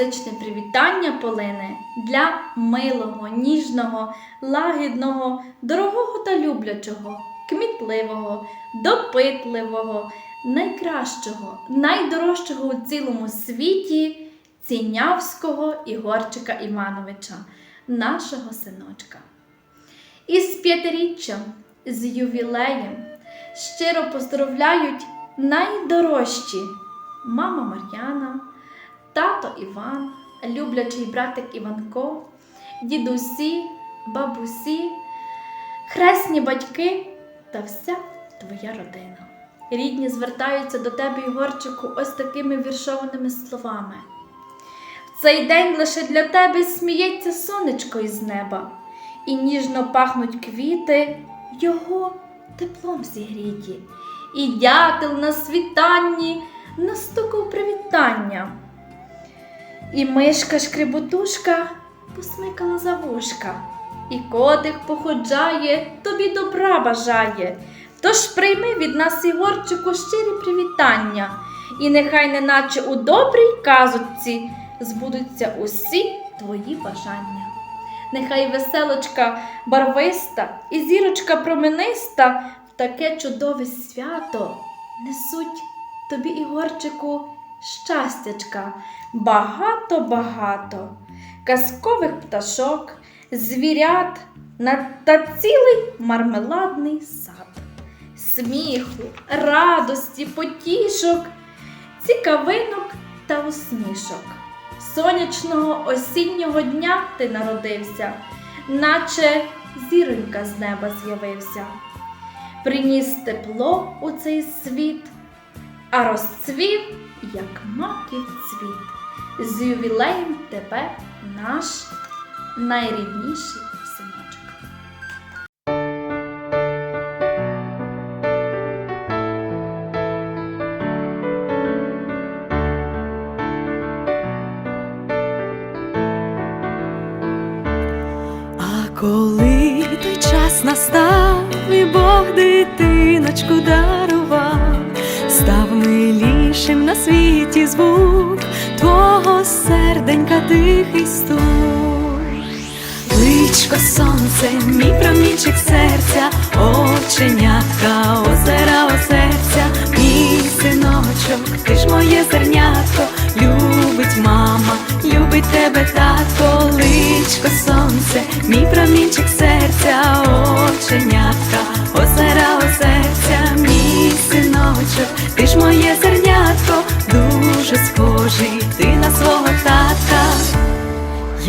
музичне привітання полине для милого, ніжного, лагідного, дорогого та люблячого, кмітливого, допитливого, найкращого, найдорожчого у цілому світі Цінявського Ігорчика Івановича, нашого синочка. Із п'ятиріччям, з ювілеєм щиро поздоровляють найдорожчі мама Мар'яна, тато Іван, люблячий братик Іванко, дідусі, бабусі, хресні батьки та вся твоя родина. Рідні звертаються до тебе, Ігорчику, ось такими віршованими словами. В цей день лише для тебе сміється сонечко із неба, і ніжно пахнуть квіти його теплом зігріті, і дятел на світанні настукав привітання. І мишка шкребутушка посмикала за вушка, і котик походжає, тобі добра бажає. Тож прийми від нас, Ігорчику, щирі привітання, і нехай неначе у добрій казочці збудуться усі твої бажання. Нехай веселочка барвиста і зірочка промениста в таке чудове свято несуть тобі, Ігорчику, щастячка, багато-багато, казкових пташок, звірят та цілий мармеладний сад, сміху, радості, потішок, цікавинок та усмішок. Сонячного осіннього дня ти народився, наче зіронька з неба з'явився. Приніс тепло у цей світ, а розцвів, як маків цвіт. З ювілеєм тебе наш найрідніший синочок. А коли той час настав, і Бог дитиночку дарував, світі звук твого серденька тихий стук. Личко сонце, мій промінчик серця, оченятка, озера о серця, мій синочок, ти ж моє зернятко, любить мама, любить тебе татко, личко сонце, мій промінчик серця, оченятка, озера о серця, мій синочок,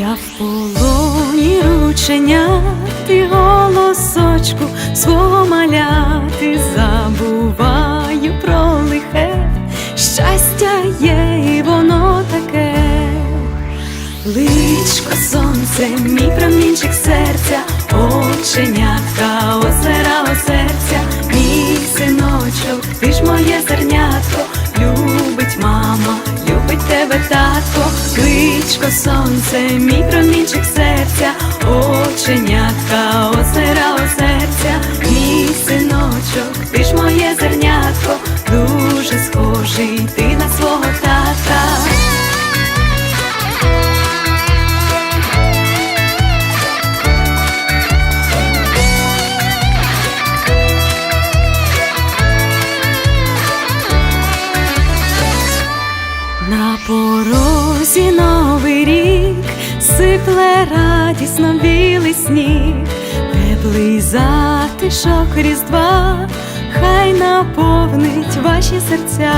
Я в полоні ручення ти голосочку свого маляти забуваю про лихе, щастя є, і воно таке. Личко сонце, сонце, мій промінчик серця, оченятка, озера о серця, мій синочок, ти ж моє зернятко, дуже схожий ти на свого тата. Радісно білий сніг, теплий затишок різдва, хай наповнить ваші серця.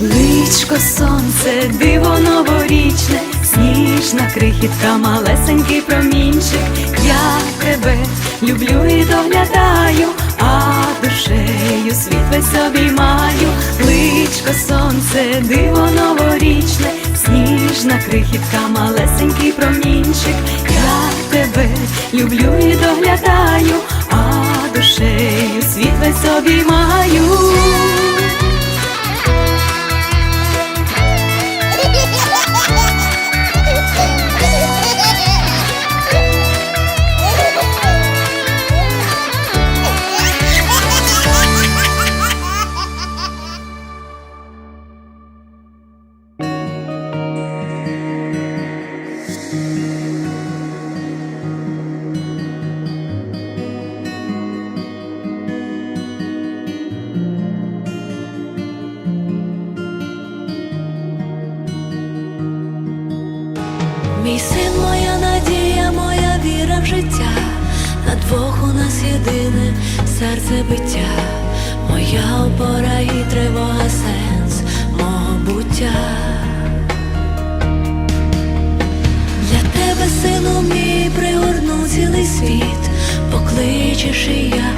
Личко сонце, диво новорічне, сніжна крихітка, малесенький промінчик. Я тебе люблю і доглядаю, а душею світ весь обіймаю. Личко сонце, диво новорічне, сніжна крихітка, малесенький промінчик. Я тебе люблю і доглядаю, а душею світ весь обіймаю. Мій син, моя надія, моя віра в життя, на двох у нас єдине серце биття, моя опора і тривога сенс мого буття. Для тебе, сину, мій пригорну цілий світ, покличеш і я.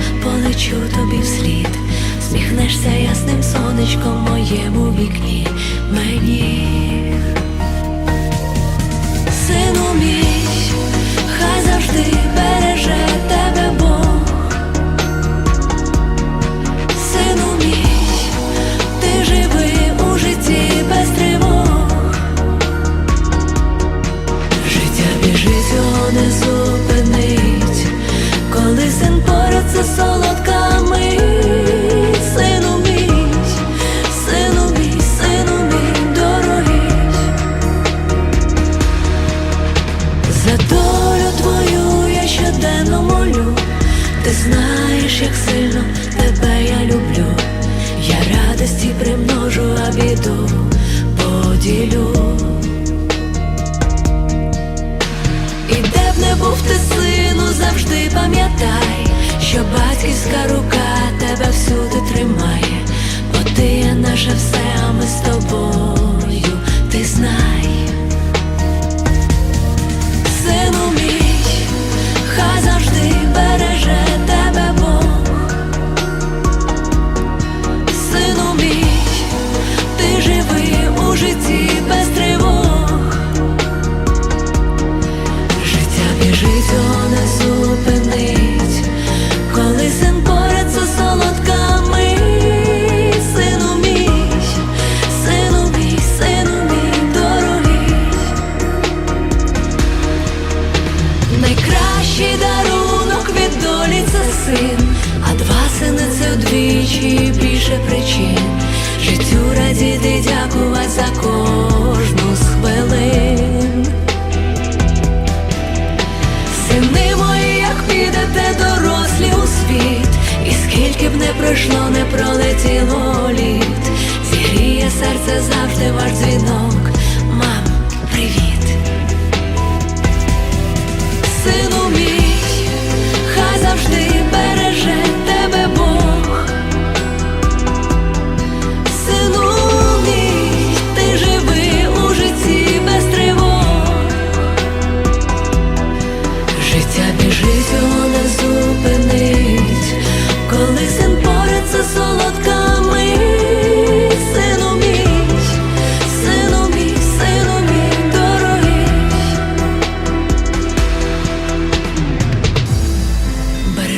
цілю, і де б не був ти сину, завжди пам'ятай, що батьківська рука тебе всюди тримає, бо ти є наше все, а ми з тобою. Безстрашно не пролетіло літ, зігріє серце завжди ваш дзвін.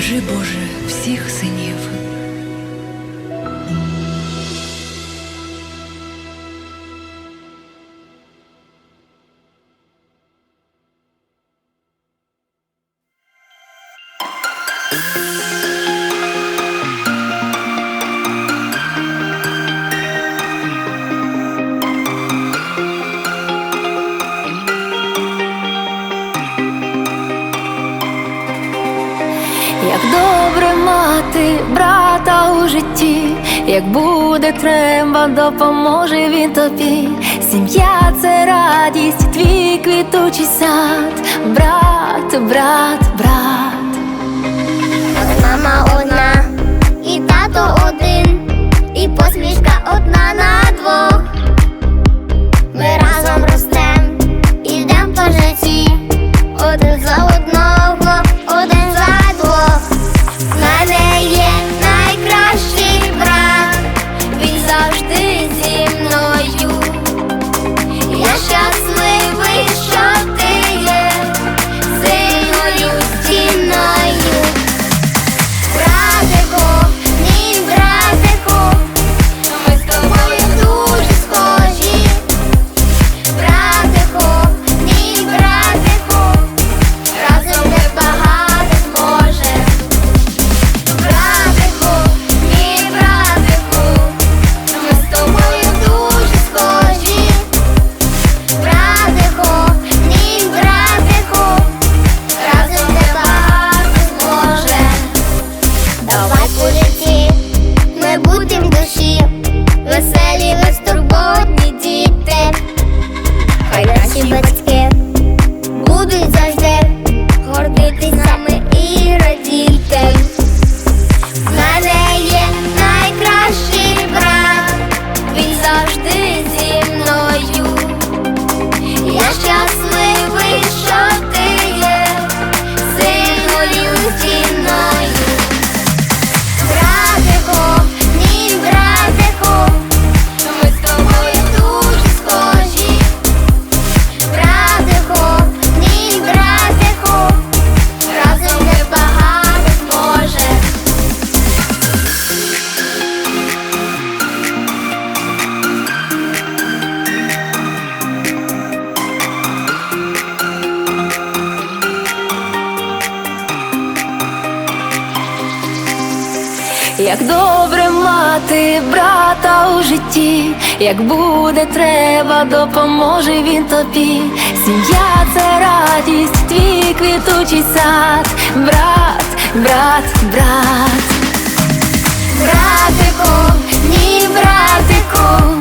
Бережи, Боже, всіх синів. добре мати, брата у житті, як буде треба, допоможе він тобі. Сім'я це радість, твій квітучий сад, брат, брат, брат. Мама одна. Як добре мати брата у житті, як буде треба, допоможе він тобі. Сім'я це радість, твій квітучий сад, брат, брат, брат. Братику, ні, братику,